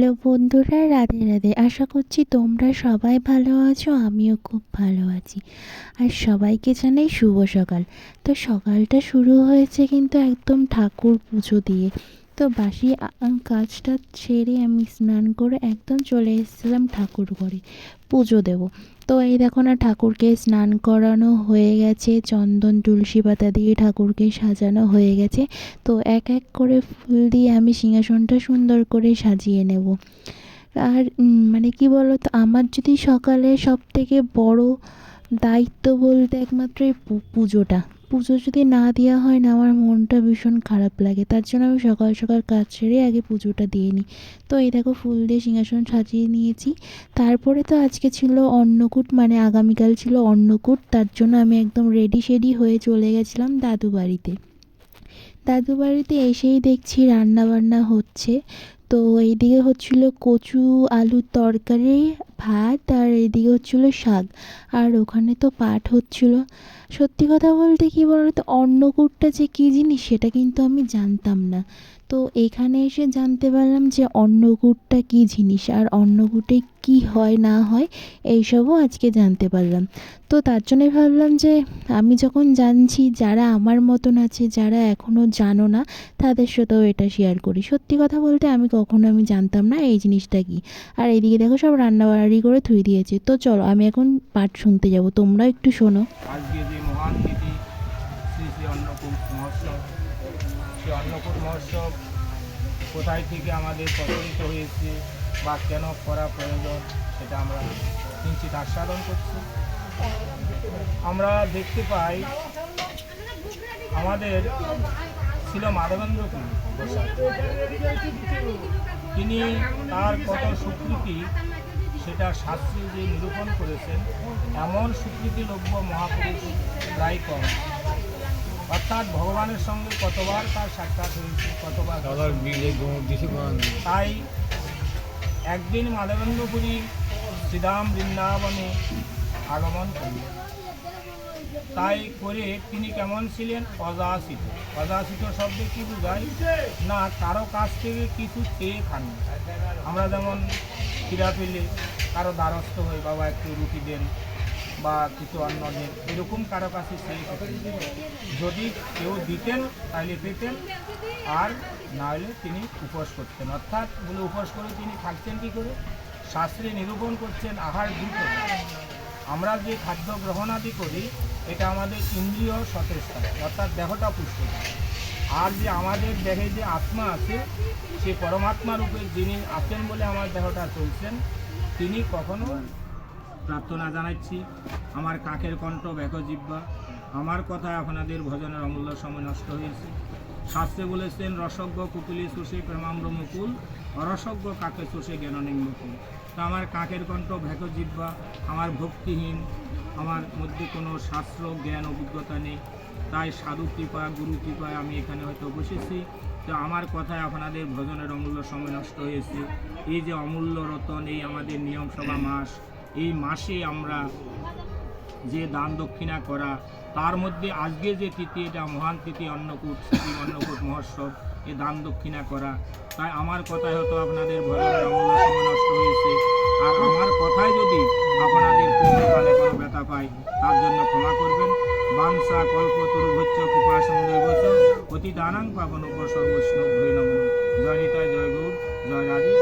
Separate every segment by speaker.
Speaker 1: Hello বন্ধুরা, রাধে রাধে। আশা করছি তোমরা সবাই ভালো আছো, আমিও খুব ভালো আছি। আর সবাইকে জানাই শুভ সকাল। তো সকালটা শুরু হয়েছে কিন্তু একদম ঠাকুর পুজো দিয়ে। তো বাসি কাজটা ছেড়ে আমি স্নান করে একদম চলে এসেছিলাম ঠাকুর ঘরে। পুজো দেব। তো এই দেখো না, ঠাকুরকে স্নান করানো হয়ে গেছে, চন্দন, তুলসী পাতা দিয়ে ঠাকুরকে সাজানো হয়ে গেছে। তো এক এক করে ফুল দিয়ে আমি সিংহাসনটা সুন্দর করে সাজিয়ে নেব। আর মানে কি বলো তো আমার যদি সকালে সব থেকে বড় দায়িত্ব বলতে একমাত্র এই পুজোটা। পুজো যদি না দেওয়া হয় না, আমার মনটা ভীষণ খারাপ লাগে। তার জন্য আমি সকাল সকাল কাজ সেরে আগে পুজোটা দিয়ে নিই। তো এই দেখো ফুল দিয়ে সিংহাসন সাজিয়ে নিয়েছি। তারপরে তো আজকে ছিল অন্নকূট মানে আগামীকাল ছিল অন্নকূট। তার জন্য আমি একদম রেডি শেডি হয়ে চলে গেছিলাম দাদু বাড়িতে দাদু বাড়িতে এসেই দেখছি রান্না বান্না হচ্ছে। তো এইদিকে হচ্ছিল কচু আলুর তরকারি, ভাত, আর এইদিকে হচ্ছিল শাক। আর ওখানে তো পাট হচ্ছিল। সত্যি কথা বলতে কী বলতো, অন্নকূটটা যে কী জিনিস সেটা কিন্তু আমি জানতাম না। তো এখানে এসে জানতে পারলাম যে অন্নকূটটা কী জিনিস আর অন্নকূটে কী হয়, না হয়, এইসবও আজকে জানতে পারলাম। তো তার জন্যই ভাবলাম যে আমি যখন জানছি যারা আমার মতন আছে, যারা এখনও জানো না, তাদের সাথেও এটা শেয়ার করি। সত্যি কথা বলতে আমি কখনো আমি জানতাম না এই জিনিসটা কি। আর এইদিকে দেখো সব রান্না রান্নাবাড়ি করে থুই দিয়েছে। তো চলো আমি এখন পাঠ শুনতে যাব। তোমরাও একটু শোনো।
Speaker 2: আজকে যে মহান অন্নকূট মহোৎসব সেই অন্নকূট মহোৎসব কোথায় থেকে আমাদের প্রচলিত হয়েছে বা কেন করা প্রয়োজন সেটা আমরা কিঞ্চিত আস্বাদন করছি আমরা দেখতে পাই আমাদের ছিল মাধবেন্দ্র। তিনি তার কত স্বীকৃতি সেটা শাস্ত্রী যে নিরূপণ করেছেন, এমন স্বীকৃতি লভ্য মহাপুরুষ প্রায় কম অর্থাৎ ভগবানের সঙ্গে কতবার তার সাক্ষাৎ হয়েছে কতবার তাই একদিন মাধবেন্দ্রপুরী শ্রীরাম বৃন্দাবনে আগমন করলেন। তাই করে তিনি কেমন ছিলেন? অযাচিত। অযাচিত শব্দে কি বোঝায়? না কারও কাছ থেকে কিছু চেয়ে খান আমরা যেমন খিরা পেলে কারও দ্বারস্থ হই বাবা একটু রুটি দেন। বা কিছু অন্ন দেন এরকম কারও কাছে না। যদি কেউ দিতেন, তাহলে পেতেন, আর না হলে তিনি উপোস করতেন। অর্থাৎ বলে উপোস করে তিনি থাকছেন কি করে? শাস্ত্রে নিরূপণ করছেন, আহার দুটো আমরা যে খাদ্য গ্রহণাদি করি, এটা আমাদের ইন্দ্রিয় সতেজ থাকে অর্থাৎ দেহটা পুষ্ট। আর যে আমাদের দেহে যে আত্মা আছে, সে পরমাত্মা রূপে যিনি আছেন বলে আমার দেহটা চলছেন, তিনি কখনো প্রার্থনা জানাচ্ছি। আমার কাকের কণ্ঠ ব্যাঘ জিব্বা আমার কথা আপনাদের ভজনের অমূল্য সময় নষ্ট হয়েছে। শাস্ত্রে বলেছেন, রসজ্ঞ কুকুলি শুষে প্রেমাম্র মুকুল, অরসজ্ঞ কাকে শুষে মুকুল তো আমার কাকের কণ্ঠ ভেক জিব্বা আমার ভক্তিহীন, আমার মধ্যে কোনো শাস্ত্র, জ্ঞান, অভিজ্ঞতা নেই। তাই সাধু কৃপা, গুরু কৃপায় আমি এখানে হয়তো বসেছি। তো আমার কথায় আপনাদের ভজনের অমূল্য সময় নষ্ট হয়েছে। এই যে অমূল্য রতন, এই আমাদের নিয়ম সভা মাস এই মাসে আমরা যে দান দক্ষিণা করা, তার মধ্যে আজকে যে তিথি, এটা মহান তিথি অন্নকূট, শ্রী অন্নকূট মহোৎসব, এ দান দক্ষিণা করা। তাই আমার কথায় হয়তো আপনাদের সময় নষ্ট হয়েছে। আর আমার কথায় যদি আপনাদের পুণ্যকালে কোনো ব্যথা পায়, তার জন্য ক্ষমা করবেন। বাংসা কল্প তরুভচ্চ কৃপা সুন্দর বস অতি দানাং পাবন উপর সর্বৈষ্ণব হয়ে নম জয় নিতাই, জয় গৌর, জয় রাধে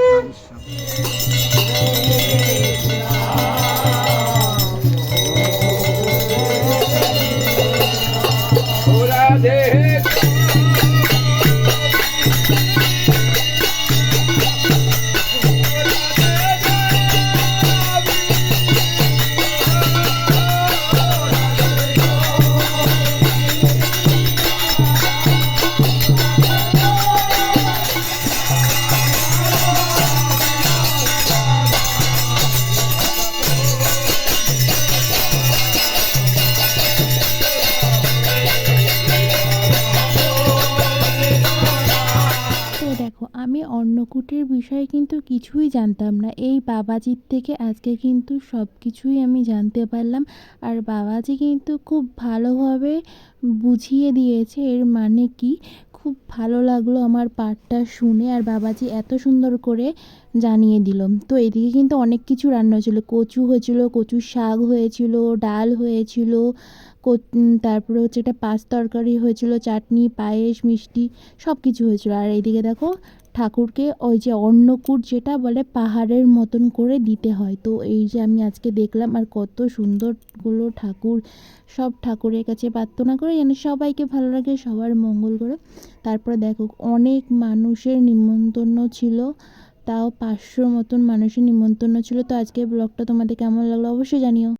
Speaker 2: দেখো,
Speaker 1: আমি অন্নকূটের বিষয়ে কিন্তু কিছুই জানতাম না। এই বাবাজির থেকে আজকে কিন্তু সব কিছুই আমি জানতে পারলাম। আর বাবাজি কিন্তু খুব ভালোভাবে বুঝিয়ে দিয়েছে এর মানে কি? খুব ভালো লাগল আমার পাঠটা শুনে আর বাবাজি এত সুন্দর করে জানিয়ে দিল। তো এদিকে কিন্তু অনেক কিছু রান্না হয়েছিল। কচু হয়েছিল কচুর শাক হয়েছিল, ডাল হয়েছিল তারপরে হচ্ছে একটা পাঁচ তরকারি হয়েছিল, চাটনি, পায়েস, মিষ্টি সব কিছু হয়েছিল। আর এইদিকে দেখো ঠাকুরকে ওই যে অন্নকূট যেটা বলে পাহাড়ের মতন করে দিতে হয়। তো এই যে আমি আজকে দেখলাম আর কত সুন্দরগুলো ঠাকুর, সব ঠাকুরের কাছে প্রার্থনা করে যেন সবাইকে ভালো লাগে, সবার মঙ্গল করে। তারপরে দেখো অনেক মানুষের নিমন্ত্রণ ছিল, তাও পাঁচশোর মতন মানুষের নিমন্ত্রণ ছিল। তো আজকে ব্লগটা তোমাদের কেমন লাগল অবশ্যই জানিও।